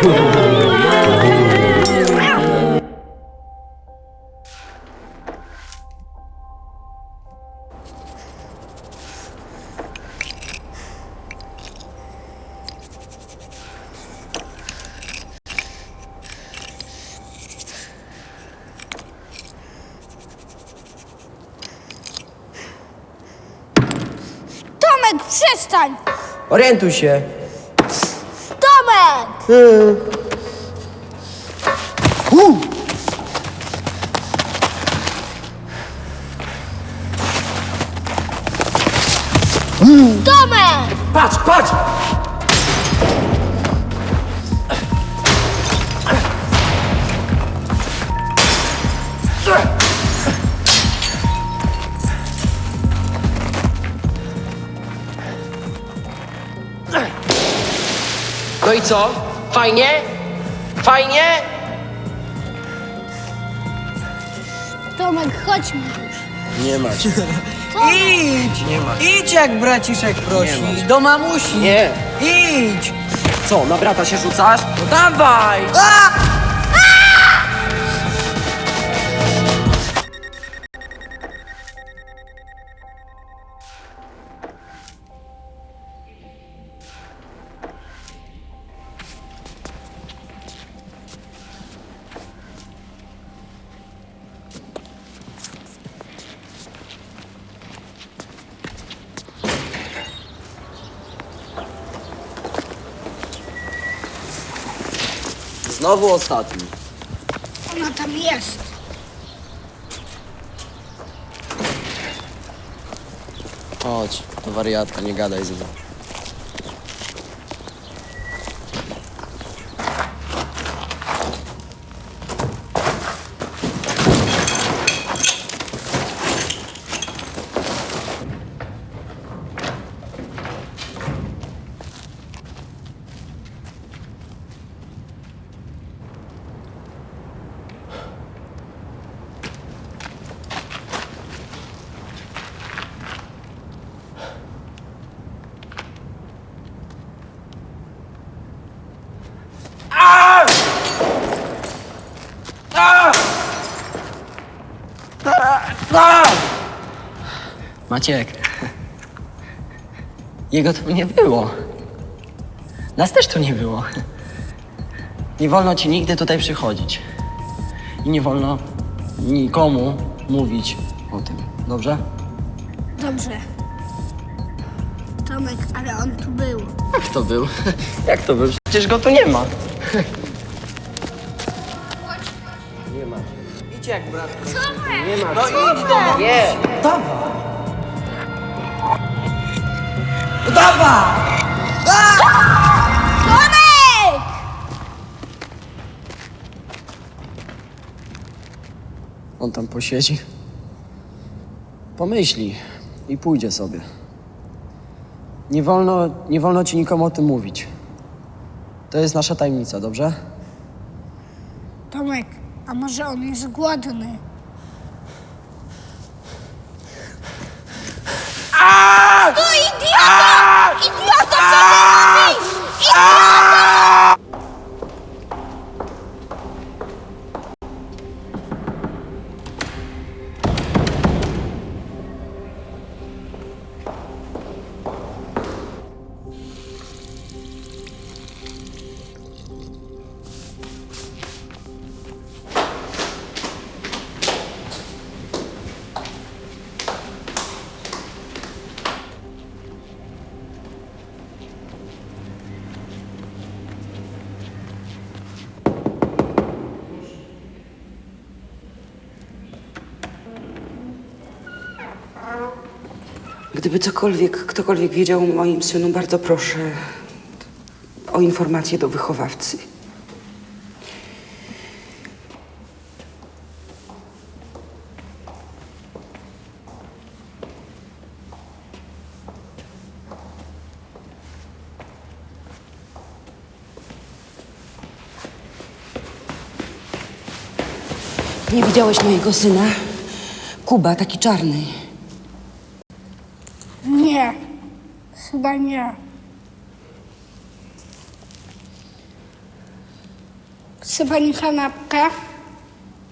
Tomek, przestań! Orientuj się. Tomek! Tomek! Patrz, patrz! No i co? Fajnie? Fajnie? Tomek, chodźmy już. Nie ma. Idź! Nie ma. Idź jak braciszek prosi, do mamusi. Nie. Idź! Co, na brata się rzucasz? No dawaj! A! Znowu ostatni. Ona tam jest. Chodź, to wariatka, nie gadaj z nim. Maciek. Jego tu nie było. Nas też tu nie było. Nie wolno ci nigdy tutaj przychodzić. I nie wolno nikomu mówić o tym. Dobrze? Dobrze. Tomek, ale on tu był. Jak to był? Jak to był? Przecież go tu nie ma. Nie ma. Idź jak brat. Tomek! Nie ma. No idź do mnie. Nie. Dawaj! Dawaj! Tomek! On tam posiedzi. Pomyśli i pójdzie sobie. Nie wolno, nie wolno ci nikomu o tym mówić. To jest nasza tajemnica, dobrze? Tomek, a może on jest głodny? Gdyby cokolwiek, ktokolwiek wiedział o moim synu, bardzo proszę o informację do wychowawcy. Nie widziałeś mojego syna? Kuba, taki czarny. Nie. Chyba nie. Chce pani kanapkę?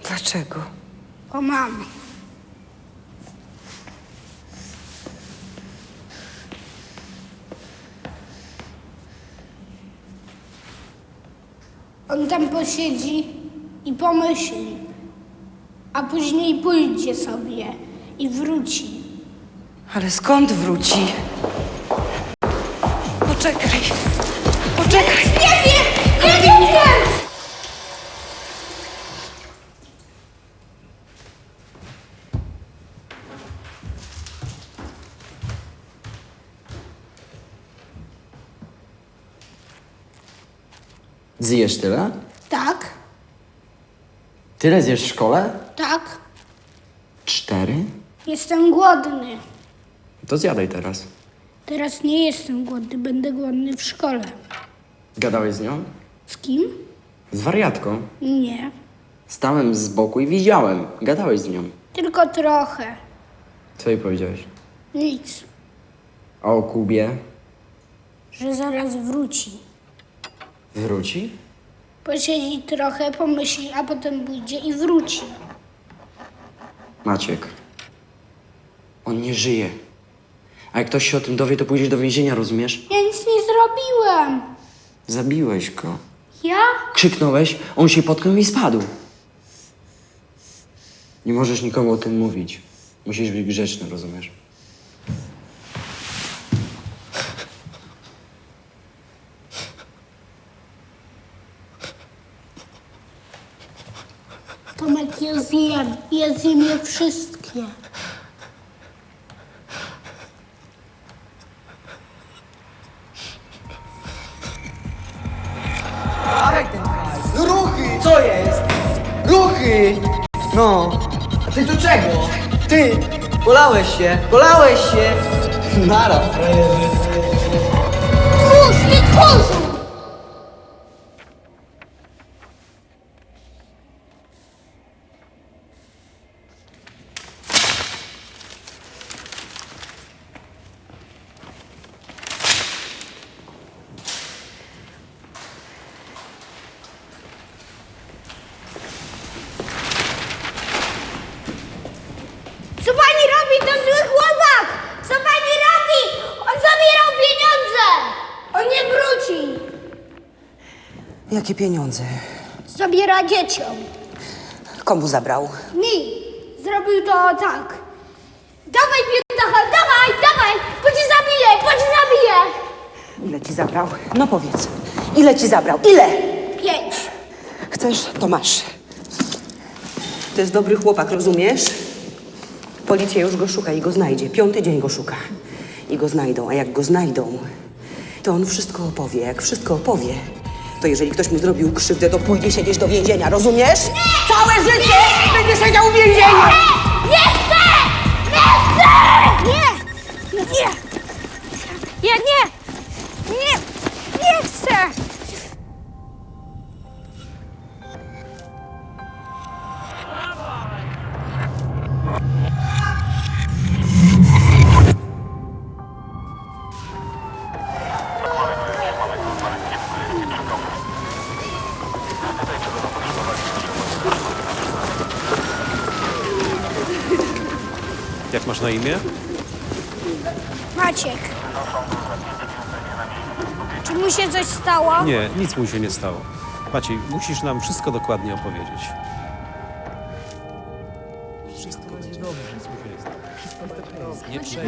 Dlaczego? O mam. On tam posiedzi i pomyśli, a później pójdzie sobie i wróci. Ale skąd wróci? Poczekaj. Poczekaj. Nie wiem! Ja nie wiem! Zjesz tyle? Tak, Tyle zjesz w szkole? tak. Cztery? Jestem głodny. To zjadaj teraz. Teraz nie jestem głodny, będę głodny w szkole. Gadałeś z nią? Z kim? Z wariatką. Nie. Stałem z boku i widziałem. Gadałeś z nią. Tylko trochę. Co jej powiedziałeś? Nic. A o Kubie? Że zaraz wróci. Wróci? Posiedzi trochę, pomyśli, a potem pójdzie i wróci. Maciek. On nie żyje. A jak ktoś się o tym dowie, to pójdziesz do więzienia, rozumiesz? Ja nic nie zrobiłem. Zabiłeś go. Ja? Krzyknąłeś, on się potknął i spadł. Nie możesz nikomu o tym mówić. Musisz być grzeczny, rozumiesz? Tomek, ja zjem. Ja zjem je wszystkie. Ty do czego? Ty! Polałeś się! Polałeś się! Nara, nie tchórzu! Co pani robi? To zły chłopak! Co pani robi? On zabierał pieniądze! On nie wróci! Jakie pieniądze? Zabiera dzieciom. Komu zabrał? Mi. Zrobił to tak. Dawaj, biedacha, dawaj, dawaj! Bo cię zabiję, bo cię zabiję! Ile ci zabrał? No powiedz. Ile ci zabrał? Ile? Pięć. Chcesz? To masz. To jest dobry chłopak, rozumiesz? Policja już go szuka i go znajdzie. Piąty dzień go szuka. I go znajdą, a jak go znajdą, to on wszystko opowie. Jak wszystko opowie, to jeżeli ktoś mu zrobił krzywdę, to pójdzie siedzieć do więzienia, rozumiesz? Całe życie będzie Jak masz na imię? Maciek. Czy mu się coś stało? Nie, nic mu się nie stało. Maciej, musisz nam wszystko dokładnie opowiedzieć. Nie chcę.